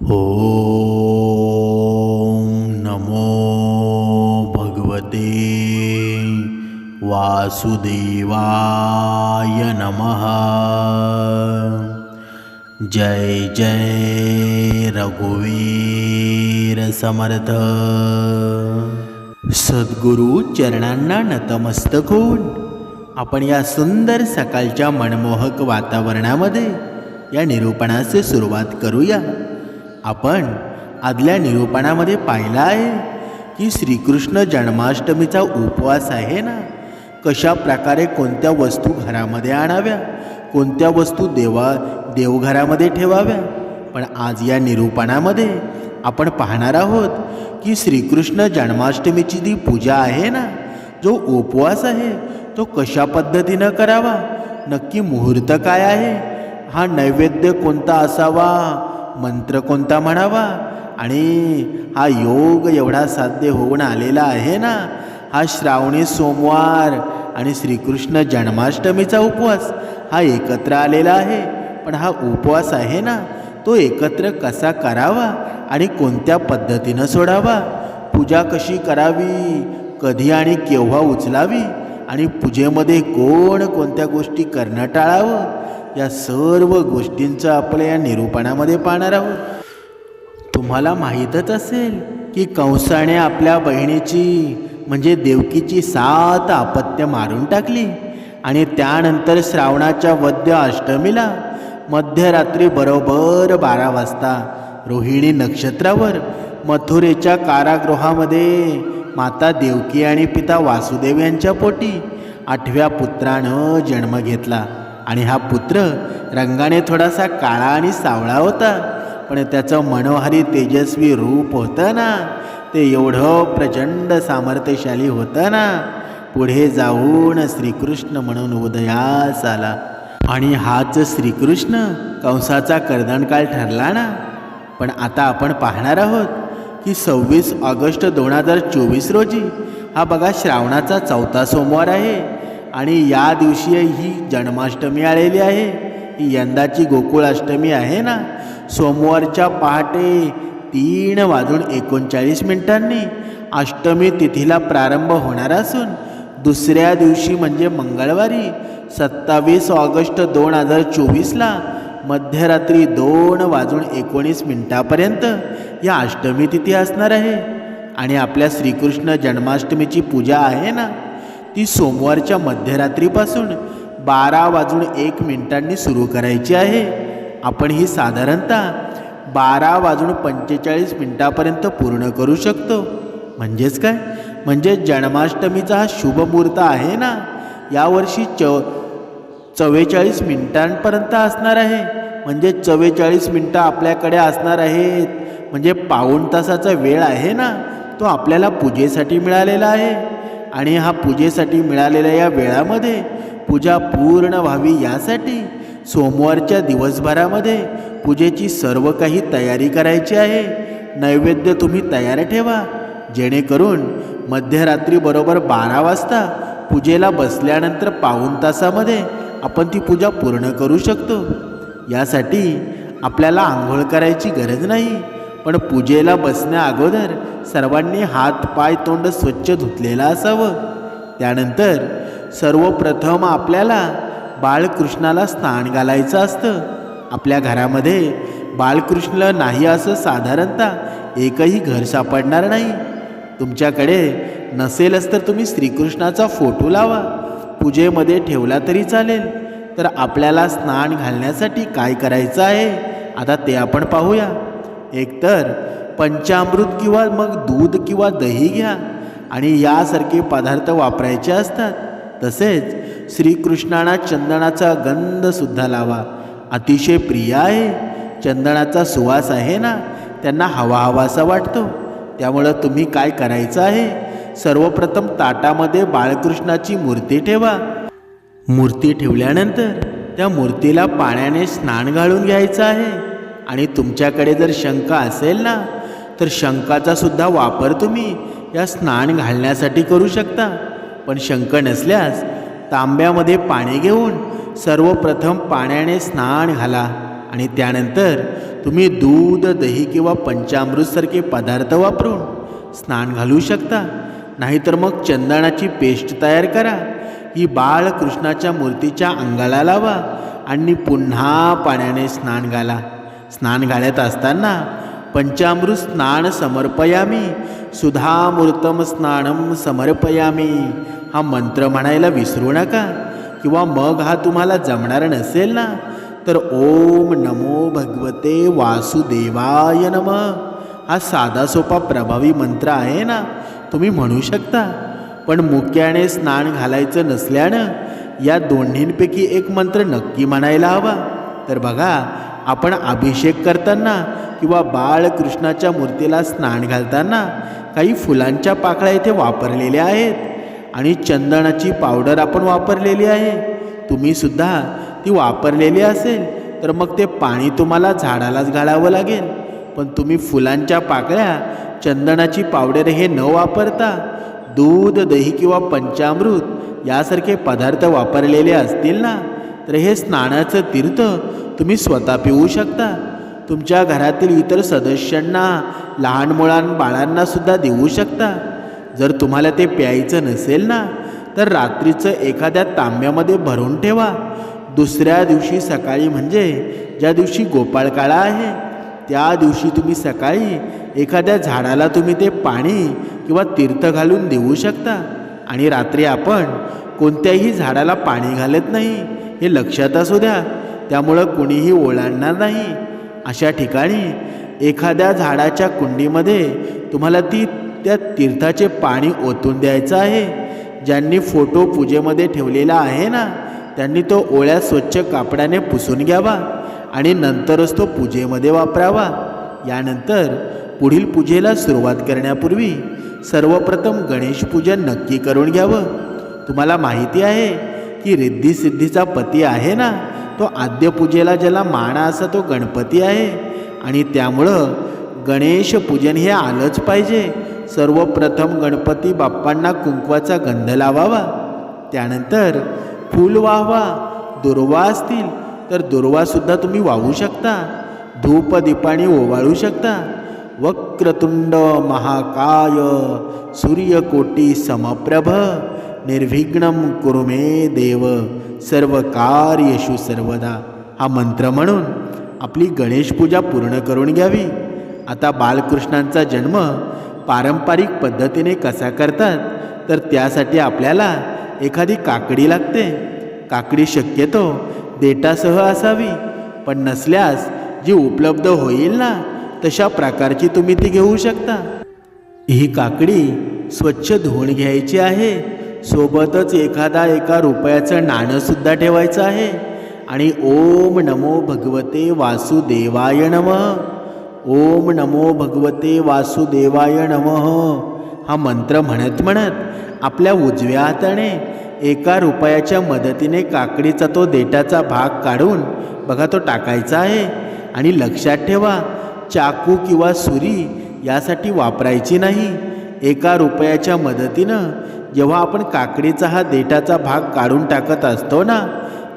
ॐ नमो भगवते वासुदेवाय नमः। जय जय रघुवीर समर्थ। सद्गुरू चरणांना नतमस्तक होऊन आपण या सुंदर सकाळच्या मनमोहक वातावरणामध्ये या निरूपणाची सुरुवात करूया. आपण आदल्या निरूपणामध्ये पाहिलं आहे की श्रीकृष्ण जन्माष्टमीचा उपवास आहे ना? कशा प्रकारे कोणत्या वस्तू घरामध्ये आणाव्या? कोणत्या वस्तू देवा देवघरामध्ये ठेवाव्या? पण आज या निरूपणामध्ये आपण पाहणार आहोत की श्रीकृष्ण जन्माष्टमीची जी पूजा आहे ना जो उपवास आहे तो कशा पद्धतीनं करावा? नक्की मुहूर्त काय आहे? हा नैवेद्य कोणता असावा? मंत्र कोणता म्हणावा? आणि हा योग एवढा साध्य होऊन आलेला आहे ना? हा श्रावणी सोमवार आणि श्रीकृष्ण जन्माष्टमीचा उपवास हा एकत्र आलेला आहे. पण हा उपवास आहे ना? तो एकत्र कसा करावा आणि कोणत्या पद्धतीनं सोडावा? पूजा कशी करावी? कधी आणि केव्हा उचलावी? आणि पूजेमध्ये कोण कोणत्या गोष्टी करणं टाळावं? या सर्व गोष्टींचं आपलं या निरूपणामध्ये पाहणार आहोत. तुम्हाला माहीतच असेल की कंसाने आपल्या बहिणीची म्हणजे देवकीची सात आपत्य मारून टाकली. आणि त्यानंतर श्रावणाच्या वद्य अष्टमीला मध्यरात्री बरोबर बारा वाजता रोहिणी नक्षत्रावर मथुरेच्या कारागृहामध्ये माता देवकी आणि पिता वासुदेव यांच्या पोटी आठव्या पुत्रानं जन्म घेतला. आणि हा पुत्र रंगाने थोडासा काळा आणि सावळा होता पण त्याचं मनोहारी तेजस्वी रूप होतं ना ते एवढं प्रचंड सामर्थ्यशाली होतं ना पुढे जाऊन श्रीकृष्ण म्हणून उदयास आला. आणि हाच श्रीकृष्ण कंसाचा कर्दनकाळ ठरला ना? पण आता आपण पाहणार आहोत की सव्वीस ऑगस्ट दोन हजार चोवीस रोजी हा बघा श्रावणाचा चौथा सोमवार आहे. आणि या दिवशी ही जन्माष्टमी आलेली आहे. ही यंदाची गोकुळाष्टमी आहे ना? सोमवारच्या पहाटे तीन वाजून एकोणचाळीस मिनिटांनी अष्टमी तिथीला प्रारंभ होणार असून दुसऱ्या दिवशी म्हणजे मंगळवारी सत्तावीस ऑगस्ट दोन हजार चोवीसला मध्यरात्री दोन वाजून एकोणीस मिनिटापर्यंत या अष्टमी तिथी असणार आहे. आणि आपल्या श्रीकृष्ण जन्माष्टमीची पूजा आहे ना? ती सोमवारच्या मध्यरात्रीपासून बारा वाजून एक मिनिटांनी सुरू करायची आहे. आपण ही साधारणतः बारा वाजून पंचेचाळीस मिनिटापर्यंत पूर्ण करू शकतो. म्हणजेच काय? म्हणजे जन्माष्टमीचा हा शुभमुहूर्त आहे ना? यावर्षी च चव्वेचाळीस मिनिटांपर्यंत असणार आहे. म्हणजे चव्वेचाळीस मिनटं आपल्याकडे असणार आहेत. म्हणजे पाऊण तासाचा वेळ आहे ना? तो आपल्याला पूजेसाठी मिळालेला आहे. आणि हा पूजेसाठी मिळालेल्या या वेळामध्ये पूजा पूर्ण व्हावी यासाठी सोमवारच्या दिवसभरामध्ये पूजेची सर्व काही तयारी करायची आहे. नैवेद्य तुम्ही तयार ठेवा. जेणेकरून मध्यरात्री बरोबर बारा वाजता पूजेला बसल्यानंतर पाऊण तासामध्ये आपण ती पूजा पूर्ण करू शकतो. यासाठी आपल्याला आंघोळ करायची गरज नाही. पण पूजेला बसण्या अगोदर सर्वांनी हात पाय तोंड स्वच्छ धुतलेलं असावं. त्यानंतर सर्वप्रथम आपल्याला बाळकृष्णाला स्नान घालायचं असतं. आपल्या घरामध्ये बाळकृष्ण नाही असं साधारणतः एकही घर सापडणार नाही. तुमच्याकडे नसेलच तर तुम्ही श्रीकृष्णाचा फोटो लावा. पूजेमध्ये ठेवला तरी चालेल. तर आपल्याला स्नान घालण्यासाठी काय करायचं आहे? आता ते आपण पाहूया. एकतर पंचामृत किंवा मग दूध किंवा दही घ्या आणि यासारखे पदार्थ वापरायचे असतात. तसेच श्रीकृष्णाला चंदनाचा गंधसुद्धा लावा. अतिशय प्रिय आहे. चंदनाचा सुवास आहे ना त्यांना हवा हवासा वाटतो. त्यामुळं तुम्ही काय करायचं आहे? सर्वप्रथम ताटामध्ये बाळकृष्णाची मूर्ती ठेवा. मूर्ती ठेवल्यानंतर त्या मूर्तीला पाण्याने स्नान घालून घ्यायचं आहे. आणि तुमच्याकडे जर शंका असेल ना तर शंकाचा सुद्धा वापर तुम्ही या स्नान घालण्यासाठी करू शकता. पण शंक नसल्यास तांब्यामध्ये पाणी घेऊन सर्वप्रथम पाण्याने स्नान घाला आणि त्यानंतर तुम्ही दूध दही किंवा पंचामृतसारखे पदार्थ वापरून स्नान घालू शकता. नाहीतर मग चंदनाची पेस्ट तयार करा. ही बाळकृष्णाच्या मूर्तीच्या अंगाला लावा आणि पुन्हा पाण्याने स्नान घाला. स्नान घालत असताना पंचामृत स्नान समर्पयामी सुधामूर्तम स्नानम समर्पयामी. हा मंत्र म्हणायला विसरू नका किंवा मग हा तुम्हाला जमणार नसेल ना तर ओम नमो भगवते वासुदेवाय नम. हा साधा सोपा प्रभावी मंत्र आहे ना तुम्ही म्हणू शकता. पण मुक्याने स्नान घालायचं नसल्यानं या दोन्हींपैकी एक मंत्र नक्की म्हणायला हवा. तर बघा आपण अभिषेक करताना किंवा बाळकृष्णाच्या मूर्तीला स्नान घालताना काही फुलांच्या पाकळ्या इथे वापरलेल्या आहेत. आणि चंदनाची पावडर आपण वापरलेली आहे. तुम्ही सुद्धा ती वापरलेली असेल तर मग ते पाणी तुम्हाला झाडालाच घालावं लागेल. पण तुम्ही फुलांच्या पाकळ्या चंदनाची पावडर हे न वापरता दूध दही किंवा पंचामृत यासारखे पदार्थ वापरलेले असतील ना? तर हे स्नानाचं तीर्थ तुम्ही स्वतः पिऊ शकता. तुमच्या घरातील इतर सदस्यांना लहान मुलां बाळांना सुद्धा देऊ शकता. जर तुम्हाला ते प्यायचं नसेल ना तर रात्रीचं एखाद्या तांब्यामध्ये भरून ठेवा. दुसऱ्या दिवशी सकाळी म्हणजे ज्या दिवशी गोपाळकाळा आहे त्या दिवशी तुम्ही सकाळी एखाद्या झाडाला तुम्ही ते पाणी किंवा तीर्थ घालून देऊ शकता. आणि रात्री आपण कोणत्याही झाडाला पाणी घालत नाही. हे लक्षात असू द्या. त्यामुळं कुणीही ओलांडणार नाही. अशा ठिकाणी एखाद्या झाडाच्या कुंडीमध्ये तुम्हाला ती त्या तीर्थाचे पाणी ओतून द्यायचं आहे. ज्यांनी फोटो पूजेमध्ये ठेवलेला आहे ना त्यांनी तो ओळ्या स्वच्छ कापडाने पुसून घ्यावा आणि नंतरच तो पूजेमध्ये वापरावा. यानंतर पुढील पूजेला सुरुवात करण्यापूर्वी सर्वप्रथम गणेश पूजन नक्की करून घ्यावं. तुम्हाला माहिती आहे की रिद्धिसिद्धीचा पती आहे ना तो आद्यपूजेला ज्याला माना असा तो गणपती आहे. आणि त्यामुळं गणेश पूजन हे आलंच पाहिजे. सर्वप्रथम गणपती बाप्पांना कुंकवाचा गंध लावावा. त्यानंतर फूल वाहवा. दुर्वा असतील तर दुर्वासुद्धा तुम्ही वाहू शकता. धूप दीपाणी ओवाळू शकता. वक्रतुंड महाकाय सूर्यकोटी समप्रभ. निर्विघ्नम कुरुमे देव सर्व कार्यशु सर्वदा. हा मंत्र म्हणून आपली गणेश पूजा पूर्ण करून घ्यावी. आता बालकृष्णांचा जन्म पारंपरिक पद्धतीने कसा करतात तर त्यासाठी आपल्याला एखादी काकडी लागते. काकडी शक्यतो देटासह असावी पण नसल्यास जी उपलब्ध होईल ना तशा प्रकारची तुम्ही ती घेऊ शकता. ही काकडी स्वच्छ धुवून घ्यायची आहे सोबतच एखादा एका रुपयाचं नाणंसुद्धा ठेवायचं आहे. आणि ओम नमो भगवते वासुदेवाय नम. ओम नमो भगवते वासुदेवाय नम. हा मंत्र म्हणत म्हणत आपल्या उजव्या हाताने एका रुपयाच्या मदतीने काकडीचा तो देटाचा भाग काढून बघा तो टाकायचा आहे. आणि लक्षात ठेवा चाकू किंवा सुरी यासाठी वापरायची नाही. एका रुपयाच्या मदतीनं जेव्हा आपण काकडीचा हा देठाचा भाग काढून टाकत असतो ना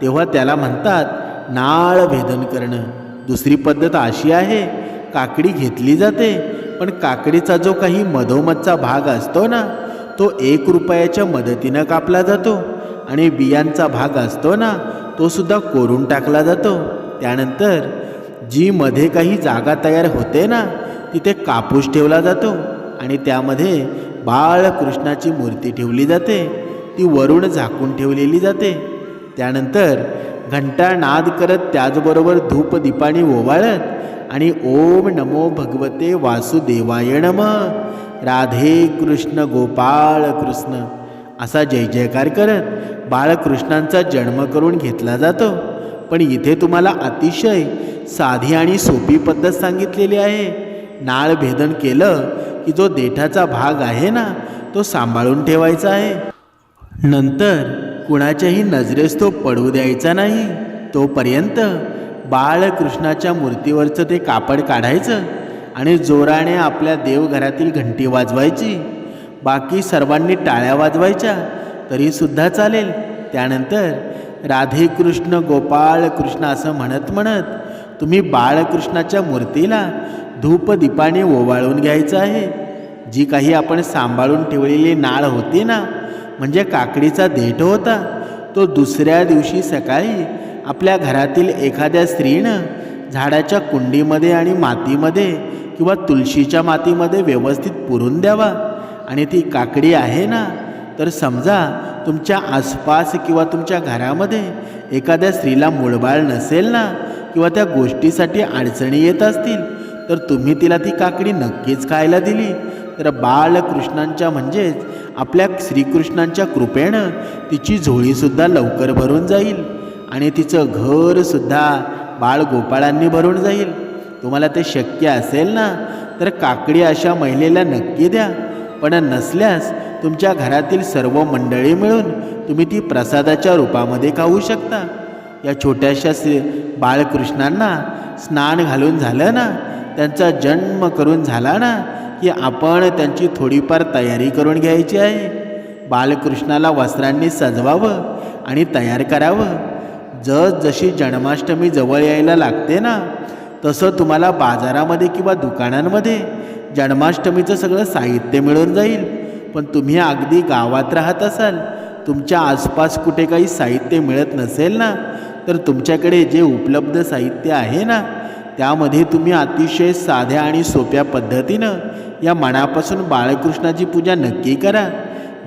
तेव्हा त्याला म्हणतात नाळ भेदन करणं. दुसरी पद्धत अशी आहे काकडी घेतली जाते पण काकडीचा जो काही मधोमधचा भाग असतो ना तो एक रुपयाच्या मदतीनं कापला जातो आणि बियांचा भाग असतो ना तो सुद्धा कोरून टाकला जातो. त्यानंतर जी मध्ये काही जागा तयार होते ना तिथे कापूस ठेवला जातो आणि त्यामध्ये बाळकृष्णाची मूर्ती ठेवली जाते. ती वरून झाकून ठेवलेली जाते. त्यानंतर घंटा नाद करत त्याचबरोबर धूप दीपाणी ओवाळत आणि ओम नमो भगवते वासुदेवाय नम. राधे कृष्ण गोपाळ कृष्ण असा जय जयकार करत बाळकृष्णांचा जन्म करून घेतला जातो. पण इथे तुम्हाला अतिशय साधी आणि सोपी पद्धत सांगितलेली आहे. नाळ भेदन केलं की जो देठाचा भाग आहे ना तो सांभाळून ठेवायचा आहे. नंतर कुणाच्याही नजरेस तो पडू द्यायचा नाही. तोपर्यंत बाळकृष्णाच्या मूर्तीवरचं ते कापड काढायचं आणि जोराने आपल्या देवघरातील घंटी वाजवायची. बाकी सर्वांनी टाळ्या वाजवायच्या तरीसुद्धा चालेल. त्यानंतर राधे कृष्ण गोपाळ कृष्ण असं म्हणत म्हणत तुम्ही बाळकृष्णाच्या मूर्तीला धूपदीपाने ओवाळून घ्यायचं आहे. जी काही आपण सांभाळून ठेवलेली नाळ होती ना म्हणजे काकडीचा देठ होता तो दुसऱ्या दिवशी सकाळी आपल्या घरातील एखाद्या स्त्रीनं झाडाच्या कुंडीमध्ये आणि मातीमध्ये किंवा तुळशीच्या मातीमध्ये व्यवस्थित पुरून द्यावा. आणि ती काकडी आहे ना तर समजा तुमच्या आसपास किंवा तुमच्या घरामध्ये एखाद्या स्त्रीला मुळबाळ नसेल ना किंवा त्या गोष्टीसाठी अडचणी येत असतील तर तुम्ही तिला ती काकडी नक्कीच खायला दिली. तर बाळकृष्णांच्या म्हणजेच आपल्या श्रीकृष्णांच्या कृपेनं तिची झोळीसुद्धा लवकर भरून जाईल आणि तिचं घरसुद्धा बाळगोपाळांनी भरून जाईल. तुम्हाला ते शक्य असेल ना? तर काकडी अशा महिलेला नक्की द्या. पण नसल्यास तुमच्या घरातील सर्व मंडळी मिळून तुम्ही ती प्रसादाच्या रूपामध्ये खाऊ शकता. या छोट्याशा श्री बाळकृष्णांना स्नान घालून झालं ना त्यांचा जन्म करून झाला ना की आपण त्यांची थोडीफार तयारी करून घ्यायची आहे. बालकृष्णाला वस्त्रांनी सजवावं आणि तयार करावं. जस जशी जन्माष्टमी जवळ यायला लागते ना तसं तुम्हाला बाजारामध्ये किंवा दुकानांमध्ये जन्माष्टमीचं सगळं साहित्य मिळून जाईल. पण तुम्ही अगदी गावात राहत असाल तुमच्या आसपास कुठे काही साहित्य मिळत नसेल ना तर तुमच्याकडे जे उपलब्ध साहित्य आहे ना त्यामध्ये तुम्ही अतिशय साध्या आणि सोप्या पद्धतीनं या मनापासून बाळकृष्णाची पूजा नक्की करा.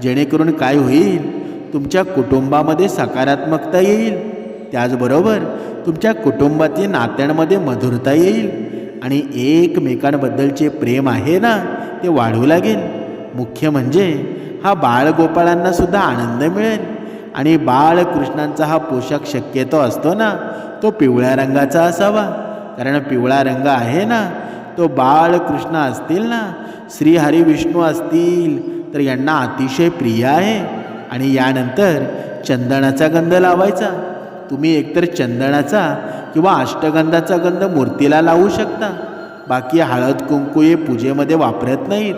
जेणेकरून काय होईल तुमच्या कुटुंबामध्ये सकारात्मकता येईल. त्याचबरोबर तुमच्या कुटुंबातील नात्यांमध्ये मधुरता येईल आणि एकमेकांबद्दलचे प्रेम आहे ना ते वाढू लागेल. मुख्य म्हणजे हा बाळगोपाळांनासुद्धा आनंद मिळेल. आणि बाळकृष्णांचा हा पोशाख शक्यतो असतो ना तो पिवळ्या रंगाचा असावा. कारण पिवळा रंग आहे ना तो बाळकृष्ण असतील ना श्री हरी विष्णू असतील तर यांना अतिशय प्रिय आहे. आणि यानंतर चंदनाचा गंध लावायचा. तुम्ही एकतर चंदनाचा किंवा अष्टगंधाचा गंध मूर्तीला लावू शकता. बाकी हळद कुंकू हे पूजेमध्ये वापरत नाहीत.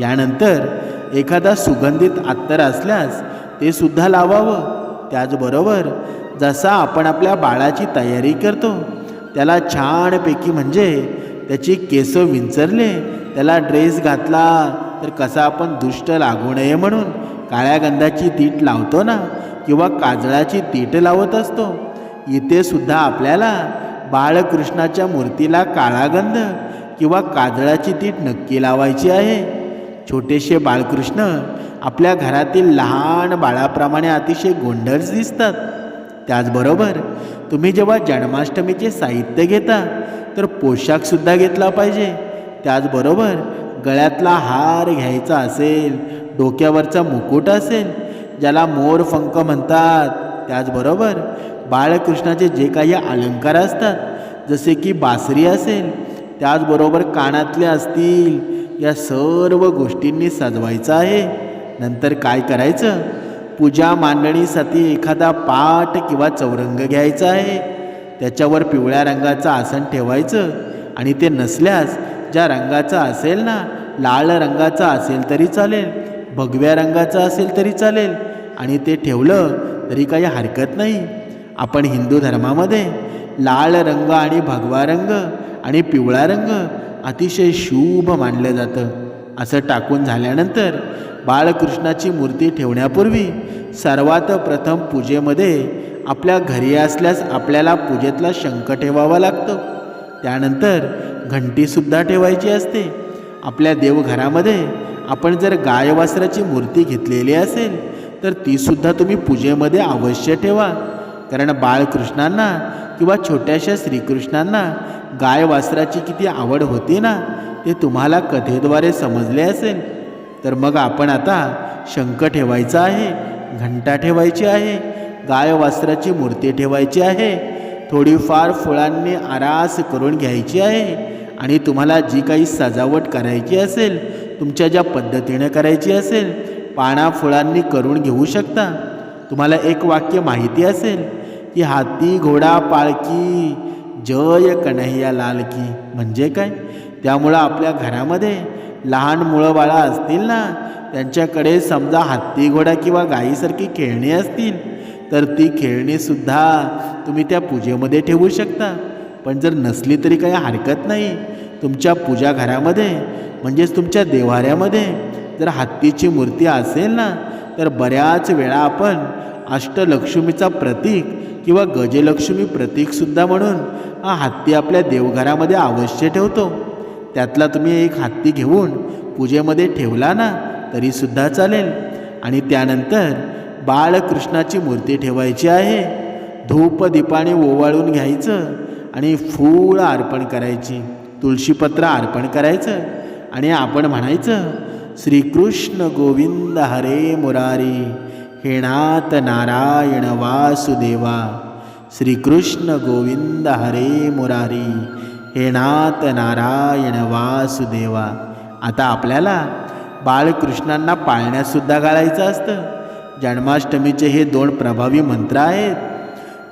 यानंतर एखादा सुगंधित अत्तर असल्यास ते सुद्धा लावावं. त्याचबरोबर जसा आपण आपल्या बाळाची तयारी करतो त्याला छानपैकी म्हणजे त्याची केस विंचरले त्याला ड्रेस घातला तर कसा आपण दुष्ट लागू नये म्हणून काळ्या गंधाची तीट लावतो ना किंवा काजळाची तीट लावत असतो इथे सुद्धा आपल्याला बाळकृष्णाच्या मूर्तीला काळा गंध किंवा काजळाची तीट नक्की लावायची आहे. छोटेसे बाळकृष्ण आपल्या घरातील लहान बाळाप्रमाणे अतिशय गोंडस दिसतात. त्याचबरोबर तुम्ही जेव्हा जन्माष्टमीचे साहित्य घेता तर पोशाखसुद्धा घेतला पाहिजे. त्याचबरोबर गळ्यातला हार घ्यायचा असेल डोक्यावरचा मुकुट असेल ज्याला मोरफंक म्हणतात. त्याचबरोबर बाळकृष्णाचे जे काही अलंकार असतात जसे की बासरी असेल त्याचबरोबर कानातले असतील या सर्व गोष्टींनी सजवायचं आहे. नंतर काय करायचं? पूजा मांडणीसाठी एखादा पाट किंवा चौरंग घ्यायचा आहे. त्याच्यावर पिवळ्या रंगाचं आसन ठेवायचं आणि ते नसल्यास ज्या रंगाचं असेल ना लाल रंगाचं असेल तरी चालेल भगव्या रंगाचं असेल तरी चालेल आणि ते ठेवलं तरी काही हरकत नाही. आपण हिंदू धर्मामध्ये लाल रंग आणि भगवा रंग आणि पिवळा रंग अतिशय शुभ मानलं जातं. असं टाकून झाल्यानंतर बाळकृष्णाची मूर्ती ठेवण्यापूर्वी सर्वात प्रथम पूजेमध्ये आपल्या घरी असल्यास आपल्याला पूजेतला शंख ठेवावा लागतो. त्यानंतर घंटीसुद्धा ठेवायची असते. आपल्या देवघरामध्ये आपण जर गायवासराची मूर्ती घेतलेली असेल तर तीसुद्धा तुम्ही पूजेमध्ये अवश्य ठेवा. कारण बाळकृष्णांना किंवा छोट्याशा श्रीकृष्णांना गायवासराची किती आवड होती ना ते तुम्हाला कथेद्वारे समजले असेल. तर मग आपण आता शंख ठेवायचा आहे घंटा ठेवायची आहे गाय वासराची मूर्ती ठेवायची आहे थोडीफार फुलांनी आरास करून घ्यायची आहे आणि तुम्हाला जी काही सजावट करायची असेल तुमच्या ज्या पद्धतीने करायची असेल पाना फुलांनी करून घेऊ शकता. तुम्हाला एक वाक्य माहिती असेल की हाती घोडा पाळकी जय कन्हैया लाल की म्हणजे काय? त्यामुळं आपल्या घरामध्ये लहान मुळं बाळा असतील ना त्यांच्याकडे समजा हत्ती घोडा किंवा गाईसारखी खेळणी असतील तर ती खेळणीसुद्धा तुम्ही त्या पूजेमध्ये ठेवू शकता. पण जर नसली तरी काही हरकत नाही. तुमच्या पूजा घरामध्ये म्हणजेच तुमच्या देवाऱ्यामध्ये जर हत्तीची मूर्ती असेल ना तर बऱ्याच वेळा आपण अष्टलक्ष्मीचा प्रतीक किंवा गजलक्ष्मी प्रतीकसुद्धा म्हणून हा हत्ती आपल्या देवघरामध्ये अवश्य ठेवतो. त्यातला तुम्ही एक हत्ती घेऊन पूजेमध्ये ठेवला ना तरीसुद्धा चालेल. आणि त्यानंतर बाळकृष्णाची मूर्ती ठेवायची आहे. धूप दीपाने ओवाळून घ्यायचं आणि फूळ अर्पण करायची. तुळशीपत्र अर्पण करायचं. आणि आपण म्हणायचं श्रीकृष्ण गोविंद हरे मुरारी हे नारायण वासुदेवा श्रीकृष्ण गोविंद हरे मुरारी हे नाथ नारायण वासुदेवा. आता आपल्याला बाळकृष्णांना पाळण्यातसुद्धा घालायचं असतं. जन्माष्टमीचे हे दोन प्रभावी मंत्र आहेत.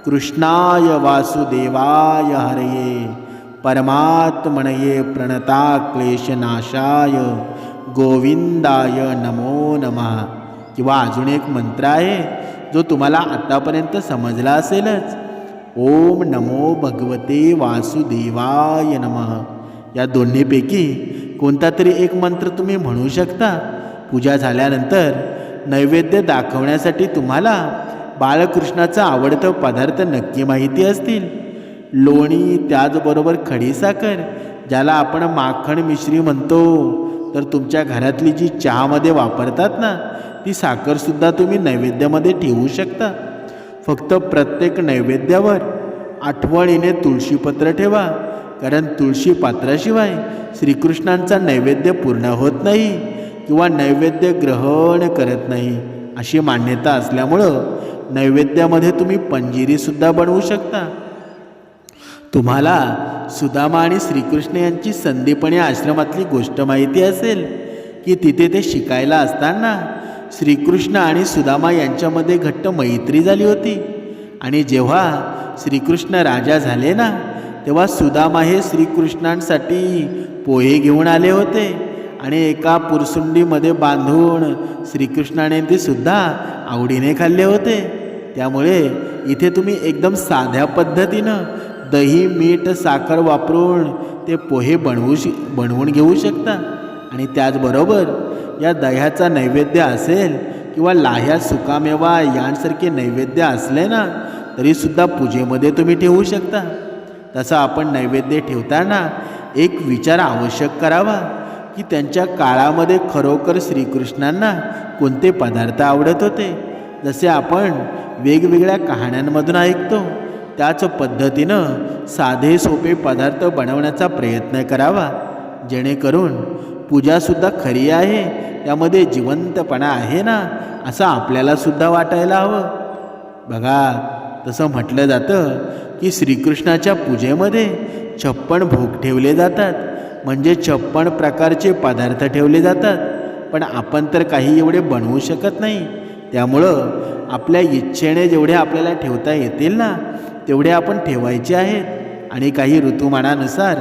कृष्णाय वासुदेवाय हरये परमात्मनये प्रणता क्लेशनाशाय गोविंदाय नमो नमः. किंवा अजून एक मंत्र आहे जो तुम्हाला आत्तापर्यंत समजला असेलच. ओम नमो भगवते वासुदेवाय नमः. या दोन्हीपैकी कोणता तरी एक मंत्र तुम्ही म्हणू शकता? पूजा झाल्यानंतर नैवेद्य दाखवण्यासाठी तुम्हाला बाळकृष्णाचा आवडतं पदार्थ नक्की माहिती असतील. लोणी त्याचबरोबर खडीसाखर ज्याला आपण माखण मिश्री म्हणतो. तर तुमच्या घरातली जी चहामध्ये वापरतात ना ती साखरसुद्धा तुम्ही नैवेद्यामध्ये ठेवू शकता. फक्त प्रत्येक नैवेद्यावर. आठवणीने तुळशीपत्र ठेवा कारण तुळशी पात्राशिवाय श्रीकृष्णांचा नैवेद्य पूर्ण होत नाही किंवा नैवेद्य ग्रहण करत नाही अशी मान्यता असल्यामुळं नैवेद्यामध्ये तुम्ही पंजिरीसुद्धा बनवू शकता. तुम्हाला सुदामा आणि श्रीकृष्ण यांची संदीपणे आश्रमातली गोष्ट माहिती असेल की तिथे ते शिकायला असताना श्रीकृष्ण आणि सुदामा यांच्यामध्ये घट्ट मैत्री झाली होती. आणि जेव्हा श्रीकृष्ण राजा झाले ना तेव्हा सुदामा हे श्रीकृष्णांसाठी पोहे घेऊन आले होते. आणि एका पुरसुंडीमध्ये बांधून श्रीकृष्णाने ते सुद्धा आवडीने खाल्ले होते. त्यामुळे इथे तुम्ही एकदम साध्या पद्धतीनं दही मीठ साखर वापरून ते पोहे बनवू श बनवून घेऊ शकता. आणि त्याचबरोबर या दह्याचा नैवेद्य असेल किंवा लाह्या सुकामेवा यांसारखे नैवेद्य असले ना तरीसुद्धा पूजेमध्ये तुम्ही ठेवू शकता. तसं आपण नैवेद्य ठेवताना एक विचार आवश्यक करावा की त्यांच्या काळामध्ये खरोखर श्रीकृष्णांना कोणते पदार्थ आवडत होते. जसे आपण वेगवेगळ्या कहाण्यांमधून ऐकतो त्याच पद्धतीनं साधे सोपे पदार्थ बनवण्याचा प्रयत्न करावा. जेणेकरून पूजासुद्धा खरी आहे. त्यामध्ये जिवंतपणा आहे ना? असं आपल्यालासुद्धा वाटायला हवं. बघा तसं म्हटलं जातं की श्रीकृष्णाच्या पूजेमध्ये छप्पन भोग ठेवले जातात. म्हणजे छप्पन प्रकारचे पदार्थ ठेवले जातात. पण आपण तर काही एवढे बनवू शकत नाही. त्यामुळं आपल्या इच्छेने जेवढे आपल्याला ठेवता येतील ना तेवढे आपण ठेवायचे आहेत. आणि काही ऋतुमानानुसार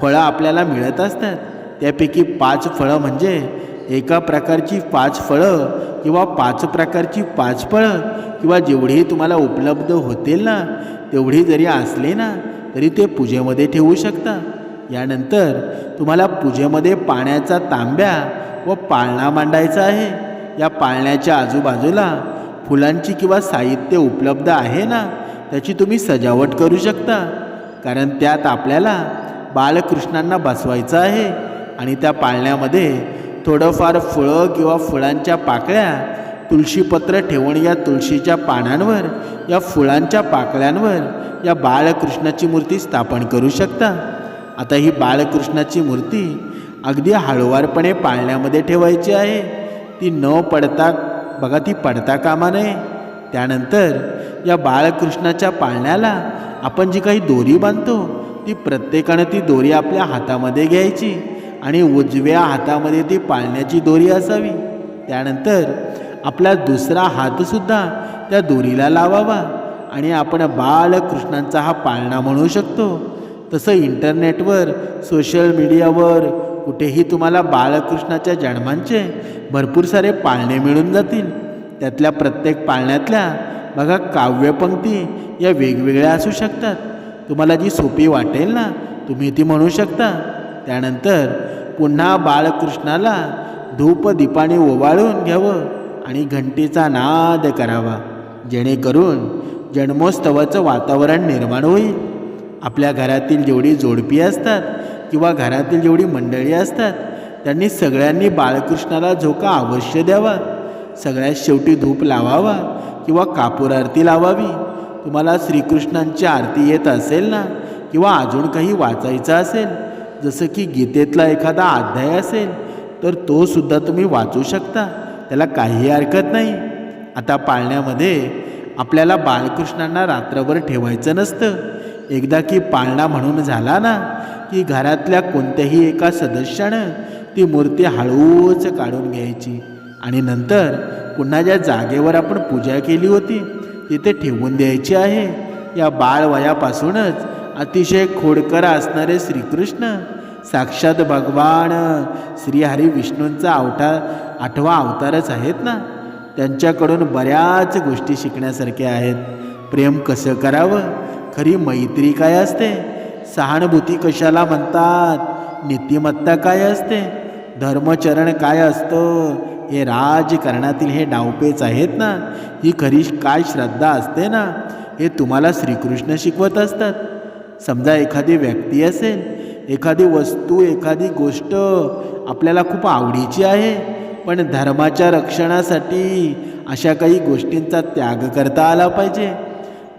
फळं आपल्याला मिळत असतात. त्यापैकी पाच फळं म्हणजे एका प्रकारची पाच फळं किंवा पाच प्रकारची पाच फळं किंवा जेवढी तुम्हाला उपलब्ध होतील ना तेवढी जरी असले ना तरी ते पूजेमध्ये ठेवू शकता. यानंतर तुम्हाला पूजेमध्ये पाण्याचा तांब्या व पाळणा मांडायचा आहे. या पाळण्याच्या आजूबाजूला फुलांची किंवा साहित्य उपलब्ध आहे ना त्याची तुम्ही सजावट करू शकता. कारण त्यात आपल्याला बालकृष्णांना बसवायचं आहे. आणि त्या पाळण्यामध्ये थोडंफार फळं किंवा फुलांच्या पाकळ्या तुळशीपत्र ठेवून या तुळशीच्या पानांवर या फुलांच्या पाकळ्यांवर या बाळकृष्णाची मूर्ती स्थापन करू शकता. आता ही बाळकृष्णाची मूर्ती अगदी हळूवारपणे पाळण्यामध्ये ठेवायची आहे. ती न पडता बघा ती पडता कामा नये. त्यानंतर या बाळकृष्णाच्या पाळण्याला आपण जी काही दोरी बांधतो ती प्रत्येकानं ती दोरी आपल्या हातामध्ये घ्यायची. आणि उजव्या हातामध्ये ती पाळण्याची दोरी असावी. त्यानंतर आपला दुसरा हातसुद्धा त्या दोरीला लावावा आणि आपण बाळकृष्णांचा हा पाळणा म्हणू शकतो. तसं इंटरनेटवर सोशल मीडियावर कुठेही तुम्हाला बाळकृष्णाच्या जन्मांचे भरपूर सारे पाळणे मिळून जातील. त्यातल्या प्रत्येक पाळण्यातल्या बघा काव्यपंक्ती या वेगवेगळ्या असू शकतात. तुम्हाला जी सोपी वाटेल ना तुम्ही ती म्हणू शकता. त्यानंतर पुन्हा बाळकृष्णाला धूप दीपाने ओवाळून घ्यावं आणि घंटेचा नाद करावा जेणेकरून जन्मोत्सवाचं वातावरण निर्माण होईल. आपल्या घरातील जेवढी जोडपी असतात किंवा घरातील जेवढी मंडळी असतात त्यांनी सगळ्यांनी बाळकृष्णाला झोका अवश्य द्यावा. सगळ्यात शेवटी धूप लावावा किंवा कापूर आरती लावावी. तुम्हाला श्रीकृष्णांची आरती येत असेल ना किंवा अजून काही वाचायचं असेल जसं की गीतेतला एखादा अध्याय असेल तर तो सुद्धा तुम्ही वाचू शकता. त्याला काही हरकत नाही. आता पाळण्यामध्ये आपल्याला बाळकृष्णांना रात्रभर ठेवायचं नसतं. एकदा की पाळणा म्हणून झाला ना की घरातल्या कोणत्याही एका सदस्यानं ती मूर्ती हळूच काढून घ्यायची. आणि नंतर पुन्हा ज्या जागेवर आपण पूजा केली होती तिथे ठेवून द्यायची आहे. या बाळ वयापासूनच अतिशय खोडकर असणारे श्रीकृष्ण. साक्षात भगवान श्रीहरी विष्णूंचा अवतार आठवा अवतारच आहेत ना? त्यांच्याकडून बऱ्याच गोष्टी शिकण्यासारख्या आहेत. प्रेम कसं करावं? खरी मैत्री काय असते? सहानुभूती कशाला म्हणतात? नीतिमत्ता काय असते? धर्मचरण काय असतं? हे राजकारणातील हे डावपेच आहेत ना? ही खरी काय श्रद्धा असते ना? हे तुम्हाला श्रीकृष्ण शिकवत असतात. समजा एखादी व्यक्ती असेल एखादी वस्तू एखादी गोष्ट आपल्याला खूप आवडीची आहे पण धर्माच्या रक्षणासाठी अशा काही गोष्टींचा त्याग करता आला पाहिजे.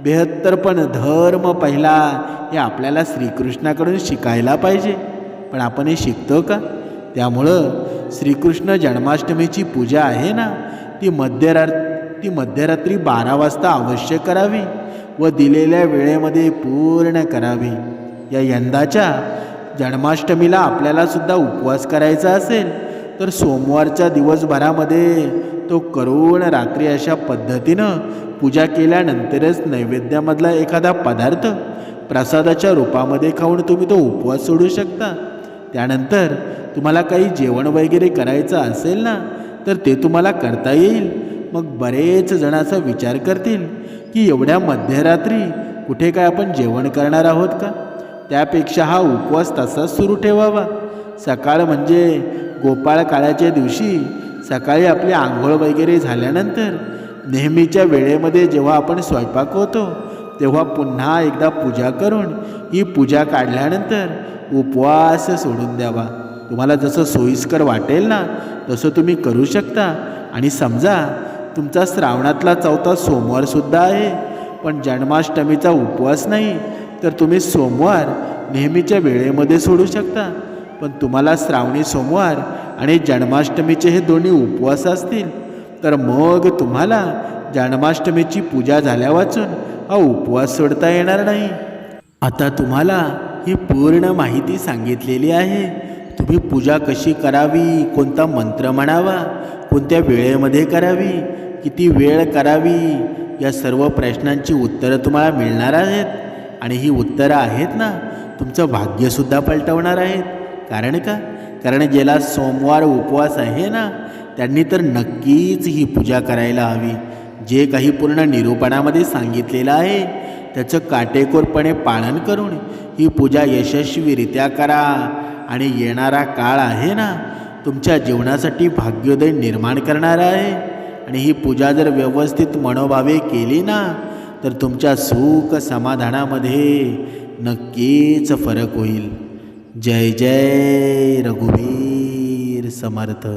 बेहत्तर पण धर्म पहिला हे आपल्याला श्रीकृष्णाकडून शिकायला पाहिजे. पण आपण हे शिकतो का? त्यामुळं श्रीकृष्ण जन्माष्टमीची पूजा आहे ना ती मध्यरात ती मध्यरात्री बारा वाजता अवश्य करावी. व दिलेल्या वेळेमध्ये पूर्ण करावी. या यंदाच्या जन्माष्टमीला आपल्याला सुद्धा उपवास करायचा असेल तर सोमवारच्या दिवसभरामध्ये तो करून रात्री अशा पद्धतीनं पूजा केल्यानंतरच नैवेद्यामधला एखादा पदार्थ प्रसादाच्या रूपामध्ये खाऊन तुम्ही तो उपवास सोडू शकता. त्यानंतर तुम्हाला काही जेवण वगैरे करायचं असेल ना तर ते तुम्हाला करता येईल. मग बरेच जण असा विचार करतील की एवढ्या मध्यरात्री कुठे काय आपण जेवण करणार आहोत का? त्यापेक्षा हा उपवास तसाच सुरू ठेवावा. सकाळ म्हणजे गोपाळ काळाच्या दिवशी सकाळी आपली आंघोळ वगैरे झाल्यानंतर नेहमीच्या वेळेमध्ये जेव्हा आपण स्वयंपाक होतो तेव्हा पुन्हा एकदा पूजा करून ही पूजा काढल्यानंतर उपवास सोडून द्यावा. तुम्हाला जसं सोयीस्कर वाटेल ना तसं तुम्ही करू शकता. आणि समजा तुमचा श्रावणातला चौथा सोमवारसुद्धा आहे पण जन्माष्टमीचा उपवास नाही तर तुम्ही सोमवार नेहमीच्या वेळेमध्ये सोडू शकता. पण तुम्हाला श्रावणी सोमवार आणि जन्माष्टमीचे हे दोन्ही उपवास असतील तर मग तुम्हाला जन्माष्टमीची पूजा झाल्या वाचून हा उपवास सोडता येणार नाही. आता तुम्हाला ही पूर्ण माहिती सांगितलेली आहे. तुम्ही पूजा कशी करावी कोणता मंत्र म्हणावा कोणत्या वेळेमध्ये करावी किती वेळ करावी? या सर्व प्रश्नांची उत्तरं तुम्हाला मिळणार आहेत. आणि ही उत्तरं आहेत ना तुमचं भाग्यसुद्धा पलटवणार आहेत. कारण का? कारण ज्याला सोमवार उपवास आहे ना त्यांनी तर नक्कीच ही पूजा करायला हवी. जे काही पूर्ण निरूपणामध्ये सांगितलेलं आहे त्याचं काटेकोरपणे पालन करून ही पूजा यशस्वीरित्या करा. आणि येणारा काळ आहे ना तुमच्या जीवनासाठी भाग्योदय निर्माण करणारा आहे. आणि ही पूजा जर व्यवस्थित मनोभावे केली ना तर तुमच्या सुख समाधानामध्ये नक्कीच फरक होईल. जय जय रघुवीर समर्थ.